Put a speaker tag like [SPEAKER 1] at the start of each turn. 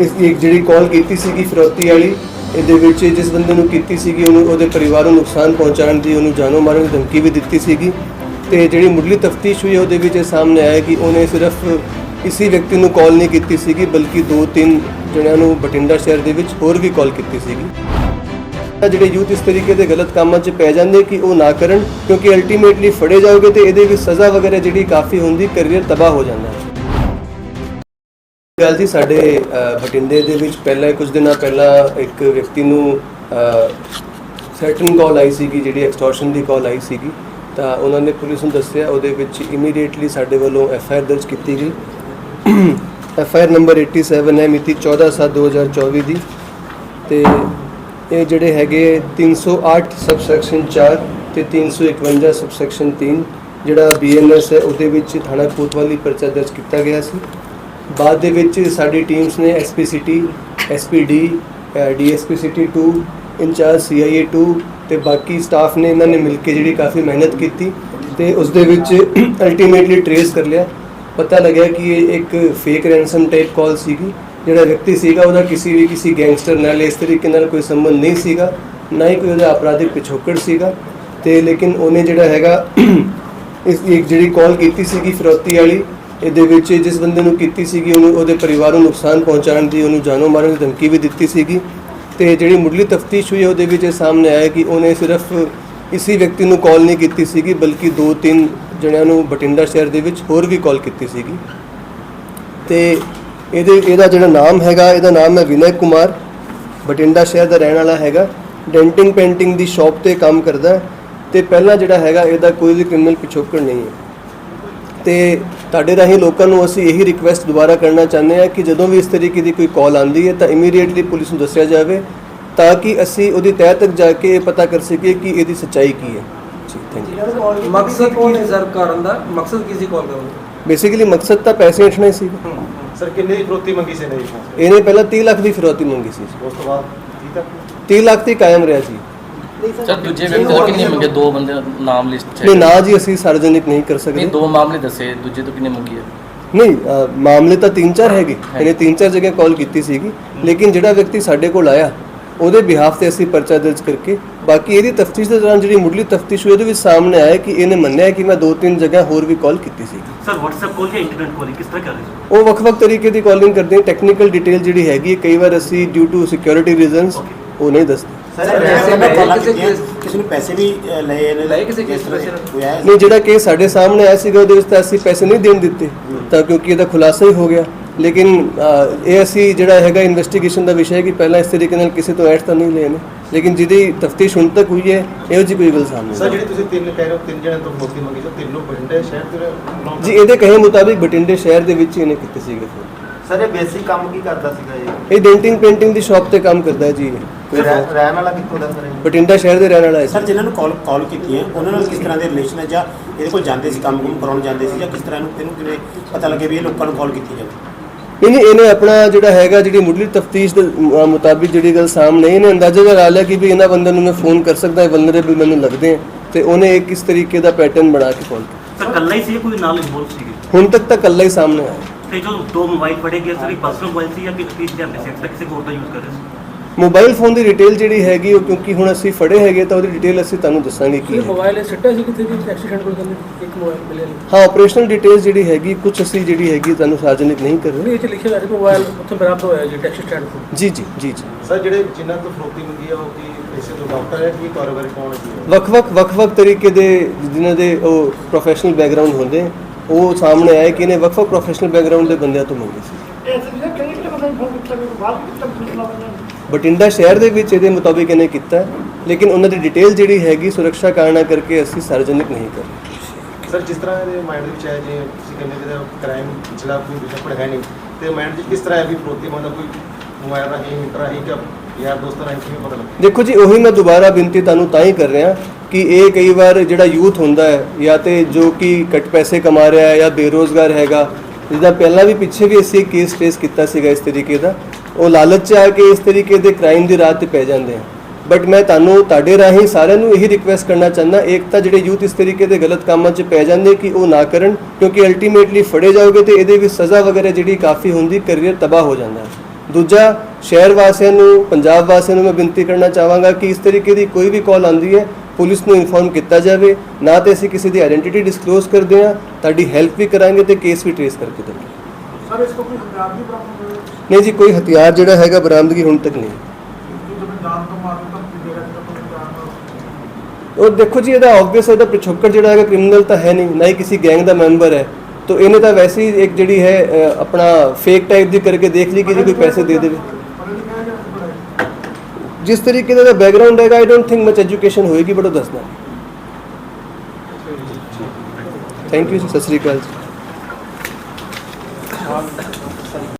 [SPEAKER 1] ਇਸ ਦੀ ਇੱਕ ਜਿਹੜੀ ਕਾਲ ਕੀਤੀ ਸੀਗੀ ਫਿਰੌਤੀ ਵਾਲੀ, ਇਹਦੇ ਵਿੱਚ ਜਿਸ ਬੰਦੇ ਨੂੰ ਕੀਤੀ ਸੀਗੀ, ਉਹਨੂੰ ਉਹਦੇ ਪਰਿਵਾਰ ਨੂੰ ਨੁਕਸਾਨ ਪਹੁੰਚਾਉਣ ਦੀ ਉਹਨੂੰ ਜਾਨੋਂ ਮਾਰਨ ਦੀ ਧਮਕੀ ਵੀ ਦਿੱਤੀ ਸੀਗੀ। ਤੇ ਜਿਹੜੀ ਮੁੱਢਲੀ ਤਫਤੀਸ਼ ਹੋਈ ਉਹਦੇ ਵਿੱਚ ਇਹ ਸਾਹਮਣੇ ਆਇਆ ਕਿ ਉਹਨੇ ਸਿਰਫ ਇਸੇ ਵਿਅਕਤੀ ਨੂੰ ਕਾਲ ਨਹੀਂ ਕੀਤੀ ਸੀਗੀ, ਬਲਕਿ ਦੋ ਤਿੰਨ ਜਣਿਆਂ ਨੂੰ ਬਠਿੰਡਾ ਸ਼ਹਿਰ ਦੇ ਵਿੱਚ ਹੋਰ ਵੀ ਕਾਲ ਕੀਤੀ ਸੀਗੀ। ਜਿਹੜੇ ਯੂਥ ਇਸ ਤਰੀਕੇ ਦੇ ਗਲਤ ਕੰਮਾਂ 'ਚ ਪੈ ਜਾਂਦੇ ਕਿ ਉਹ ਨਾ ਕਰਨ, ਕਿਉਂਕਿ ਅਲਟੀਮੇਟਲੀ ਫੜੇ ਜਾਓਗੇ ਤੇ ਇਹਦੇ ਵਿੱਚ ਸਜ਼ਾ ਵਗੈਰਾ ਜਿਹੜੀ ਕਾਫੀ ਹੁੰਦੀ ਕੈਰੀਅਰ ਤਬਾਹ ਹੋ ਜਾਂਦਾ ਹੈ। ਗੱਲ ਜੀ ਸਾਡੇ ਅ, ਬਠਿੰਡੇ ਦੇ ਵਿੱਚ ਪਹਿਲਾਂ ਕੁਝ ਦਿਨਾਂ ਪਹਿਲਾਂ ਇੱਕ ਵਿਅਕਤੀ ਨੂੰ ਸਰਟਨ ਕਾਲ ਆਈ ਸੀਗੀ ਜਿਹੜੀ ਐਕਸਟੋਰਸ਼ਨ ਦੀ ਕਾਲ ਆਈ ਸੀਗੀ ਤਾਂ ਉਹਨਾਂ ਨੇ ਪੁਲਿਸ ਨੂੰ ਦੱਸਿਆ ਉਹਦੇ ਵਿੱਚ ਇਮੀਡੀਏਟਲੀ ਸਾਡੇ ਵੱਲੋਂ ਐਫ ਆਈ ਆਰ ਦਰਜ ਕੀਤੀ ਗਈ। ਐਫ ਆਈ ਆਰ ਨੰਬਰ 87 ਹੈ ਮਿਤੀ 14/7/2024 ਦੀ ਤੇ ਇਹ ਜਿਹੜੇ ਹੈਗੇ 308 ਸਬਸੈਕਸ਼ਨ 4 ਤੇ 351 ਸਬਸੈਕਸ਼ਨ 3 ਜਿਹੜਾ ਬੀਐਨਐਸ ਹੈ ਉਹਦੇ ਵਿੱਚ ਥਾਣਾ ਕੋਤਵਾਲੀ ਪਰਚਾ ਦਰਜ ਕੀਤਾ ਗਿਆ ਸੀ। ਬਾਅਦ ਦੇ ਵਿੱਚ ਸਾਡੀ ਟੀਮਸ ਨੇ SPCT SPD DSPCT 2 incharge CIA 2 ਤੇ ਬਾਕੀ ਸਟਾਫ ਨੇ ਇਹਨਾਂ ਨੇ ਮਿਲ ਕੇ ਜਿਹੜੀ ਕਾਫੀ ਮਿਹਨਤ ਕੀਤੀ ਤੇ ਉਸ ਦੇ ਵਿੱਚ ਅਲਟੀਮੇਟਲੀ ਟਰੇਸ ਕਰ ਲਿਆ। ਪਤਾ ਲੱਗਿਆ ਕਿ ਇਹ ਇੱਕ ਫੇਕ ਰੈਂਸਮ ਟਾਈਪ ਕਾਲ ਸੀਗੀ। ਜਿਹੜਾ ਵਿਅਕਤੀ ਸੀਗਾ, ਉਹਦਾ ਕਿਸੇ ਵੀ ਕਿਸੇ ਗੈਂਗਸਟਰ ਨਾਲ ਇਸ ਤਰੀਕੇ ਨਾਲ ਕੋਈ ਸੰਬੰਧ ਨਹੀਂ ਸੀਗਾ, ਨਾ ਹੀ ਕੋਈ ਉਹਦਾ ਅਪਰਾਧਿਕ ਪਿਛੋਕੜ ਸੀਗਾ। ਤੇ ਲੇਕਿਨ ਉਹਨੇ ਜਿਹੜਾ ਹੈਗਾ, ਇਸ ਜਿਹੜੀ ਕਾਲ ਕੀਤੀ ਸੀਗੀ, ਫਿਰੌਤੀ ਵਾਲੀ ਇਹਦੇ ਵਿੱਚ ਜਿਸ ਬੰਦੇ ਨੂੰ ਕੀਤੀ ਸੀਗੀ, ਉਹਨੂੰ ਉਹਦੇ ਪਰਿਵਾਰ ਨੂੰ ਨੁਕਸਾਨ ਪਹੁੰਚਾਉਣ ਦੀ ਉਹਨੂੰ ਜਾਨੋਂ ਮਾਰਨ ਦੀ ਧਮਕੀ ਵੀ ਦਿੱਤੀ ਸੀਗੀ। ਤੇ ਜਿਹੜੀ ਮੁੱਢਲੀ ਤਫਤੀਸ਼ ਹੋਈ ਉਹਦੇ ਵਿੱਚ ਇਹ ਸਾਹਮਣੇ ਆਇਆ ਕਿ ਉਹਨੇ ਸਿਰਫ ਇਸੇ ਵਿਅਕਤੀ ਨੂੰ ਕਾਲ ਨਹੀਂ ਕੀਤੀ ਸੀਗੀ, ਬਲਕਿ ਦੋ ਤਿੰਨ ਜਣਿਆਂ ਨੂੰ ਬਠਿੰਡਾ ਸ਼ਹਿਰ ਦੇ ਵਿੱਚ ਹੋਰ ਵੀ ਕਾਲ ਕੀਤੀ ਸੀਗੀ। ਤੇ ਇਹਦੇ, ਇਹਦਾ ਜਿਹੜਾ ਨਾਮ ਹੈਗਾ, ਇਹਦਾ ਨਾਮ ਹੈ ਵਿਨੈ ਕੁਮਾਰ। ਬਠਿੰਡਾ ਸ਼ਹਿਰ ਦਾ ਰਹਿਣ ਵਾਲਾ ਹੈਗਾ। ਡੈਂਟਿੰਗ ਪੇਂਟਿੰਗ ਦੀ ਸ਼ਾਪ ਤੇ ਕੰਮ ਕਰਦਾ ਹੈ। ਤੇ ਪਹਿਲਾਂ ਜਿਹੜਾ ਹੈਗਾ, ਇਹਦਾ ਕੋਈ ਵੀ ਕ੍ਰਿਮੀਨਲ ਪਿਛੋਕੜ ਨਹੀਂ ਹੈ। ਤੇ ਤੁਹਾਡੇ ਰਾਹੀਂ ਲੋਕਾਂ ਨੂੰ ਅਸੀਂ ਇਹੀ ਰਿਕੁਐਸਟ ਦੁਬਾਰਾ ਕਰਨਾ ਚਾਹੁੰਦੇ ਹਾਂ ਕਿ ਜਦੋਂ ਵੀ ਇਸ ਤਰੀਕੇ ਦੀ ਕੋਈ ਕਾਲ ਆਉਂਦੀ ਹੈ ਤਾਂ ਇਮੀਡੀਏਟਲੀ ਪੁਲਿਸ ਨੂੰ ਦੱਸਿਆ ਜਾਵੇ ਤਾਂ ਕਿ ਅਸੀਂ ਉਹਦੀ ਤਹਿ ਤੱਕ ਜਾ ਕੇ ਇਹ ਪਤਾ ਕਰ ਸਕੀਏ ਕਿ ਇਹਦੀ ਸੱਚਾਈ ਕੀ ਹੈ। ਜੀ ਥੈਂਕ ਯੂ
[SPEAKER 2] ਮਕਸਦ ਕੀ ਸੀ ਸਰ ਕਰਨ ਦਾ? ਮਕਸਦ ਕੀ ਸੀ ਕਾਲ ਕਰਨ ਦਾ?
[SPEAKER 1] ਬੇਸਿਕਲੀ ਮਕਸਦ ਤਾਂ ਪੈਸੇ ਇਠਣਾ ਹੀ ਸੀ
[SPEAKER 3] ਸਰ ਕਿੰਨੇ ਦੀ ਫਰੋਤੀ ਮੰਗੀ ਸੀ ਨੇ
[SPEAKER 1] ਇਹਨੇ ਪਹਿਲਾਂ 30 ਲੱਖ ਦੀ ਫਿਰੌਤੀ ਮੰਗੀ ਸੀ।
[SPEAKER 3] ਉਸ ਤੋਂ ਬਾਅਦ ਠੀਕ ਹੈ
[SPEAKER 1] 30 ਲੱਖ ਤੇ ਕਾਇਮ ਰਿਹਾ ਜੀ
[SPEAKER 4] ਸਰ ਦੂਜੇ ਵਿਅਕਤੀ ਤੋਂ ਕਿੰਨੇ ਮੰਗੇ? ਦੋ ਬੰਦੇ ਦਾ ਨਾਮ ਲਿਸਟ
[SPEAKER 1] ਨਹੀਂ ਨਾ ਜੀ ਅਸੀਂ ਸਾਰਵਜਨਿਕ ਨਹੀਂ ਕਰ
[SPEAKER 4] ਨਹੀਂ
[SPEAKER 1] ਸਕਦੇ
[SPEAKER 4] ਦੋ ਮਾਮਲੇ ਦੱਸੇ ਦੂਜੇ ਤੋਂ ਕਿੰਨੇ ਮੰਗੀ ਹੈ
[SPEAKER 1] ਨਹੀਂ ਅ, ਮਾਮਲੇ ਤਾਂ ਤਿੰਨ ਚਾਰ ਹੈਗੇ। ਇਹਨੇ ਤਿੰਨ ਚਾਰ ਜਗ੍ਹਾ ਕਾਲ ਕੀਤੀ ਸੀਗੀ। ਲੇਕਿਨ ਜਿਹੜਾ ਵਿਅਕਤੀ ਸਾਡੇ ਕੋਲ ਆਇਆ ਉਹਦੇ ਬਿਹਾਫ ਤੇ ਅਸੀਂ ਪਰਚਾ ਦਰਜ ਕਰਕੇ ਬਾਕੀ ਇਹਦੀ ਤਫਤੀਸ਼ ਦੇ ਦੌਰਾਨ ਜਿਹੜੀ ਮੁੱਢਲੀ ਤਫਤੀਸ਼ ਹੋਈ ਉਹਦੇ ਵਿੱਚ ਸਾਹਮਣੇ ਆਇਆ ਕਿ ਇਹਨੇ ਮੰਨਿਆ ਕਿ ਮੈਂ ਦੋ ਤਿੰਨ ਜਗ੍ਹਾ ਹੋਰ ਵੀ ਕਾਲ ਕੀਤੀ ਸੀ
[SPEAKER 5] ਸਰ WhatsApp ਕਾਲ ਜਾਂ ਇੰਟਰਨੈਟ ਕਾਲਿੰਗ ਕਿਸ ਤਰ੍ਹਾਂ ਕਰ ਰਹੇ ਹੋ?
[SPEAKER 1] ਉਹ ਵੱਖ-ਵੱਖ ਤਰੀਕੇ ਦੀ ਕਾਲਿੰਗ ਕਰਦੇ ਹਾਂ ਟੈਕਨੀਕਲ ਡਿਟੇਲ ਜਿਹੜੀ ਹੈਗੀ ਹੈ ਕਈ ਵਾਰ ਅਸੀਂ ਡਿਊ ਟੂ ਸਿਕਿਉਰਿਟੀ ਰੀਜ਼ਨਸ ਉਹ ਨਹੀਂ ਦੱਸਦੇ।
[SPEAKER 2] ਸਰ, ਪੈਸੇ
[SPEAKER 6] ਮੈਂ ਕਾਲਾਂ
[SPEAKER 2] ਕਿਸੇ ਕੇਸ-
[SPEAKER 6] ਨੂੰ ਪੈਸੇ ਵੀ ਲਏ ਨੇ
[SPEAKER 2] ਲਏ ਕਿਸੇ ਕੇਸ
[SPEAKER 6] ਤਰ੍ਹਾਂ ਸੀ?
[SPEAKER 1] ਨਹੀਂ ਜਿਹੜਾ ਕੇਸ ਸਾਡੇ ਸਾਹਮਣੇ ਆਇਆ ਸੀਗਾ ਉਹਦੇ ਵਿੱਚ ਤਾਂ ਅਸੀਂ ਪੈਸੇ ਨਹੀਂ ਦੇਣ ਦਿੱਤੇ। ਤਾਂ ਕਿਉਂਕਿ ਇਹਦਾ ਖੁਲਾਸਾ ਹੀ ਹੋ ਗਿਆ। ਲੇਕਿਨ ਇਹ ਅਸੀਂ ਜਿਹੜਾ ਹੈਗਾ ਇਨਵੈਸਟੀਗੇਸ਼ਨ ਦਾ ਵਿਸ਼ਾ ਹੈ ਕਿ ਪਹਿਲਾਂ ਇਸ ਤਰੀਕੇ ਨਾਲ ਕਿਸੇ ਤੋਂ ਐਡ ਤਾਂ ਨਹੀਂ ਲਏ ਨੇ। ਲੇਕਿਨ ਜਿਹਦੀ ਤਫਤੀਸ਼ ਹੁਣ ਤੱਕ ਹੋਈ ਹੈ ਇਹੋ ਜਿਹੀ ਕੋਈ ਗੱਲ ਸਾਹਮਣੇ
[SPEAKER 3] ਸਰ ਜਿਹੜੀ ਤੁਸੀਂ ਤਿੰਨ ਕਹਿ ਰਹੇ ਹੋ ਤਿੰਨ ਜਣਿਆਂ ਤੋਂ ਫਰੋਤੀ ਮੰਗੀ ਸੀ ਤਿੰਨੋਂ ਬਠਿੰਡੇ ਸ਼ਹਿਰ ਦੇ
[SPEAKER 1] ਜੀ ਇਹਦੇ ਕਹੇ ਮੁਤਾਬਿਕ ਬਟਿੰਡੇ ਸ਼ਹਿਰ ਦੇ ਵਿੱਚ ਇਹਨੇ ਕੀਤੇ ਸੀਗੇ।
[SPEAKER 7] ਸਰ ਇਹ ਬੇਸਿਕ ਕੰਮ ਕੀ ਕਰਦਾ ਸੀਗਾ ਇਹ?
[SPEAKER 1] ਇਹ ਡੈਂਟਿੰਗ ਪੇਂਟਿੰਗ ਦੀ ਸ਼ਾਪ ਤੇ ਕੰਮ ਕਰਦਾ ਹੈ ਜੀ ਇਹ।
[SPEAKER 7] ਕੋਈ ਰਹਿ- ਰਹਿਣ ਵਾਲਾ ਕਿੱਥੋਂ ਦਾ ਸਰ ਇਹ?
[SPEAKER 1] ਬਠਿੰਡਾ ਸ਼ਹਿਰ ਦੇ ਰਹਿਣ ਵਾਲਾ ਹੈ
[SPEAKER 6] ਸਰ
[SPEAKER 1] ਜੀ।
[SPEAKER 6] ਜਿਨ੍ਹਾਂ ਨੂੰ ਕਾਲ ਕਾਲ ਕੀਤੀ ਹੈ ਉਹਨਾਂ ਨਾਲ ਕਿਸ ਤਰ੍ਹਾਂ ਦੇ ਰਿਲੇਸ਼ਨ ਹੈ ਜਾਂ ਇਹਦੇ ਕੋਲ ਜਾਂਦੇ ਸੀ ਕੰਮ ਕੁਮ ਕਰਾਉਣ ਜਾਂਦੇ ਸੀ ਜਾਂ ਕਿਸ ਤਰ੍ਹਾਂ ਇਹਨੂੰ ਇਹਨੂੰ ਕਿਵੇਂ ਪਤਾ ਲੱਗੇ ਵੀ ਇਹ ਲੋਕਾਂ ਨੂੰ ਕਾਲ ਕੀਤੀ ਜਾਵੇ
[SPEAKER 1] ਨਹੀਂ ਨਹੀਂ ਇਹਨੇ ਆਪਣਾ ਜਿਹੜਾ ਹੈਗਾ ਜਿਹੜੀ ਮੁੱਢਲੀ ਤਫਤੀਸ਼ ਦੇ ਅ, ਮੁਤਾਬਿਕ ਜਿਹੜੀ ਗੱਲ ਸਾਹਮਣੇ ਆਈ, ਇਹਨੇ ਅੰਦਾਜ਼ਾ ਲਗਾ ਲਿਆ ਕਿ ਵੀ ਇਹਨਾਂ ਬੰਦਿਆਂ ਨੂੰ ਮੈਂ ਫੋਨ ਕਰ ਸਕਦਾ ਹੈ ਵਲਨਰੇਬਲ ਮੈਨੂੰ ਲੱਗਦੇ ਆ। ਤੇ ਉਹਨੇ ਇੱਕ ਇਸ ਤਰੀਕੇ ਦਾ ਪੈਟਰਨ ਬਣਾ ਕੇ ਕਾਲ ਕੀਤਾ?
[SPEAKER 5] ਸਰ ਕੱਲਾ ਹੀ ਸੀ ਜਾਂ ਕੋਈ ਨਾਲ ਇਨਵੋਲਵ ਸੀਗੇ
[SPEAKER 1] ਹੁਣ ਤੱਕ ਤਾਂ ਇਕੱਲਾ ਹੀ ਸਾਹਮਣੇ ਆਇਆ।
[SPEAKER 5] ਤੇ ਜੋ ਦੋ ਮੋਬਾਈਲ ਫੜੇ ਗਏ ਸਰ ਇੱਕ ਪਰਸਨਲ ਮੋਬਾਈਲ ਸੀ ਜਾਂ ਕਿਸ ਚੀਜ਼ ਜਾਂਦੇ ਸੀ ਐਕਸਟਰਾ ਕਿਸੇ ਹੋਰ ਦਾ ਯੂਜ਼ ਕਰ ਰਹੇ ਸੀ?
[SPEAKER 1] ਮੋਬਾਈਲ ਫੋਨ ਦੀ ਡਿਟੇਲ ਜਿਹੜੀ ਹੈਗੀ ਉਹ ਕਿਉਂਕਿ ਹੁਣ ਅਸੀਂ ਫੜੇ ਹੈਗੇ ਤਾਂ ਉਹਦੀ ਡਿਟੇਲ ਅਸੀਂ ਤੁਹਾਨੂੰ ਦੱਸਾਂਗੇ ਕੀ ਹੈ।
[SPEAKER 2] ਮੋਬਾਈਲ ਸਿੱਟਾ ਸੀ ਕਿਤੇ ਵੀ ਐਕਸੀਡੈਂਟ ਹੋ ਜਾਂਦੇ ਇੱਕ ਮੋਬਾਈਲ ਮਿਲਿਆ ਨਹੀਂ?
[SPEAKER 1] ਹਾਂ ਆਪਰੇਸ਼ਨਲ ਡਿਟੇਲਸ ਜਿਹੜੀ ਹੈਗੀ ਕੁਝ ਅਸੀਂ ਜਿਹੜੀ ਹੈਗੀ ਤੁਹਾਨੂੰ ਸਾਰਜਨਿਕ ਨਹੀਂ ਕਰ ਰਹੇ।
[SPEAKER 2] ਨਹੀਂ ਇਹ ਚ ਲਿਖਿਆ ਹੋਇਆ ਸੀ ਮੋਬਾਈਲ ਉੱਥੇ ਬਰਾਬਰ ਹੋਇਆ ਜੀ ਟੈਕਸੀ ਸਟੈਂਡ ਤੋਂ।
[SPEAKER 1] ਜੀ ਜੀ ਜੀ ਜੀ।
[SPEAKER 3] ਸਰ ਜਿਹੜੇ ਜਿਨ੍ਹਾਂ ਤੋਂ ਫਰੋਤੀ ਮੰਗੀ ਆ ਉਹ ਕੀ ਪੈਸੇ ਤੋਂ ਡਾਕਟਰ ਹੈ ਕੀ ਕਾਰੋਬਾਰੀ ਕੌਣ ਹੈ ਜੀ
[SPEAKER 1] ਵੱਖ-ਵੱਖ ਵੱਖ-ਵੱਖ ਤਰੀਕੇ ਦੇ ਜਿਨ੍ਹਾਂ ਦੇ ਉਹ ਪ੍ਰੋਫੈਸ਼ਨਲ ਬੈਕਗ੍ਰਾਉਂਡ ਹੁੰਦੇ ਉਹ ਸਾਹਮਣੇ ਆਏ ਕਿ ਇਹਨੇ ਵੱਖ-ਵੱਖ ਪ੍ਰੋਫੈਸ਼ਨਲ ਬੈਕਗ੍ਰਾਉਂਡ ਦੇ ਬੰਦਿਆਂ ਤੋਂ ਮੰਗੇ ਸੀ। ਬਟਿੰਡਾ ਸ਼ਹਿਰ ਦੇ ਵਿੱਚ ਇਹਦੇ ਮੁਤਾਬਿਕ ਇਹਨੇ ਕੀਤਾ ਲੇਕਿਨ ਉਹਨਾਂ ਦੀ ਡਿਟੇਲ ਜਿਹੜੀ ਹੈਗੀ ਸੁਰੱਖਿਆ ਕਾਰਨਾਂ ਕਰਕੇ ਅਸੀਂ ਸਾਰਜਨਿਕ ਨਹੀਂ ਕਰ ਰਹੇ।
[SPEAKER 3] ਸਰ ਜਿਸ ਤਰ੍ਹਾਂ ਇਹਦੇ ਮਾਈਂਡ ਦੇ ਵਿੱਚ ਹੈ ਜੇ ਤੁਸੀਂ ਕਹਿੰਦੇ ਕਿ ਕ੍ਰਾਈਮ ਜਿਹੜਾ ਕੋਈ ਵਿਸ਼ਪੜ ਹੈ ਨਹੀਂ ਤੇ ਮਾਈਂਡ ਵਿੱਚ ਕਿਸ ਤਰ੍ਹਾਂ ਹੈ ਵੀ ਫਰੋਤੀ ਮੰਗਦਾ ਕੋਈ ਮੋਬਾਈਲ ਰਾਹੀਂ ਰਾਹੀਂ ਜਾਂ ਯਾਰ ਦੋਸਤਾਂ ਰਾਹੀਂ ਕਿਵੇਂ ਪਤਾ ਲੱਗਦਾ?
[SPEAKER 1] ਦੇਖੋ ਜੀ ਉਹੀ ਮੈਂ ਦੁਬਾਰਾ ਬੇਨਤੀ ਤੁਹਾਨੂੰ ਤਾਂ ਹੀ ਕਰ ਰਿਹਾ ਕਿ ਇਹ ਕਈ ਵਾਰ ਜਿਹੜਾ ਯੂਥ ਹੁੰਦਾ ਹੈ ਜਾਂ ਤੇ ਜੋ ਕਿ ਘੱਟ ਪੈਸੇ ਕਮਾ ਰਿਹਾ ਹੈ ਜਾਂ ਬੇਰੋਜ਼ਗਾਰ ਹੈਗਾ ਜਿਹਦਾ ਪਹਿਲਾਂ ਵੀ ਪਿੱਛੇ ਵੀ ਅਸੀਂ ਕੇਸ ਫੇਸ ਕੀਤਾ ਸੀਗਾ ਇਸ ਤਰੀਕੇ ਦਾ ਉਹ ਲਾਲਚ 'ਚ ਆ ਕੇ ਇਸ ਤਰੀਕੇ ਦੇ ਕ੍ਰਾਈਮ ਦੀ ਰਾਹ ਤੇ ਪੈ ਜਾਂਦੇ ਆ। ਬਟ ਮੈਂ ਤੁਹਾਨੂੰ, ਤੁਹਾਡੇ ਰਾਹੀਂ ਸਾਰਿਆਂ ਨੂੰ ਇਹੀ ਰਿਕੁਐਸਟ ਕਰਨਾ ਚਾਹੁੰਦਾ, ਇੱਕ ਤਾਂ ਜਿਹੜੇ ਯੂਥ ਇਸ ਤਰੀਕੇ ਦੇ ਗਲਤ ਕੰਮਾਂ 'ਚ ਪੈ ਜਾਂਦੇ ਕਿ ਉਹ ਨਾ ਕਰਨ, ਕਿਉਂਕਿ ਅਲਟੀਮੇਟਲੀ ਫੜੇ ਜਾਓਗੇ ਤੇ ਇਹਦੇ ਵਿੱਚ ਸਜ਼ਾ ਵਗੈਰਾ ਜਿਹੜੀ ਕਾਫੀ ਹੁੰਦੀ ਕੈਰੀਅਰ ਤਬਾਹ ਹੋ ਜਾਂਦਾ ਦੂਜਾ, ਸ਼ਹਿਰ ਵਾਸੀਆਂ ਨੂੰ, ਪੰਜਾਬ ਵਾਸੀਆਂ ਨੂੰ ਮੈਂ ਬੇਨਤੀ ਕਰਨਾ ਚਾਹਾਂਗਾ ਕਿ ਇਸ ਤਰੀਕੇ ਦੀ ਕੋਈ ਵੀ ਕਾਲ ਆਉਂਦੀ ਹੈ, ਪੁਲਿਸ ਨੂੰ ਇਨਫੋਰਮ ਕੀਤਾ ਜਾਵੇ, ਨਾ ਤੇ ਅਸੀਂ ਕਿਸੇ ਦੀ ਆਇਡੈਂਟੀਟੀ ਡਿਸਕਲੋਜ਼ ਕਰਦੇ ਹਾਂ, ਤੁਹਾਡੀ ਹੈਲਪ ਵੀ ਕਰਾਂਗੇ ਤੇ ਕੇਸ ਵੀ ਟ੍ਰੇਸ ਕਰਕੇ ਦੇਵਾਂਗੇ।
[SPEAKER 8] ਸਰ ਇਸ ਤੋਂ ਕੋਈ ਹਥਿਆਰ ਵੀ ਬਰਾਮਦ ਹੋਇਆ
[SPEAKER 1] ਨਹੀਂ ਜੀ, ਕੋਈ ਹਥਿਆਰ ਜਿਹੜਾ ਹੈਗਾ ਬਰਾਮਦਗੀ ਹੁਣ ਤੱਕ ਨਹੀਂ। ਉਹ ਦੇਖੋ ਜੀ, ਇਹਦਾ ਆਬਵੀਅਸ ਇਹਦਾ ਪਿਛੋਕੜ ਜਿਹੜਾ ਹੈਗਾ ਕ੍ਰਿਮੀਨਲ ਤਾਂ ਹੈ ਨਹੀਂ, ਨਾ ਹੀ ਕਿਸੇ ਗੈਂਗ ਦਾ ਮੈਂਬਰ ਹੈ। ਤਾਂ ਇਹਨੇ ਤਾਂ ਵੈਸੇ ਹੀ ਇੱਕ ਜਿਹੜੀ ਹੈ ਆਪਣਾ ਫੇਕ ਟਾਈਪ ਦੀ ਕਰਕੇ ਦੇਖ ਲਈ ਕਿ ਜੀ ਕੋਈ ਪੈਸੇ ਦੇ ਦੇਵੇ। ਜਿਸ ਤਰੀਕੇ ਦਾ ਬੈਕਗ੍ਰਾਉਂਡ ਹੈਗਾ I don't think much education ਹੋਏਗੀ ਬਟ ਉਹ ਦੱਸਦਾ। ਥੈਂਕ ਯੂ ਸਤਿ ਸ੍ਰੀ ਅਕਾਲ ਜੀ।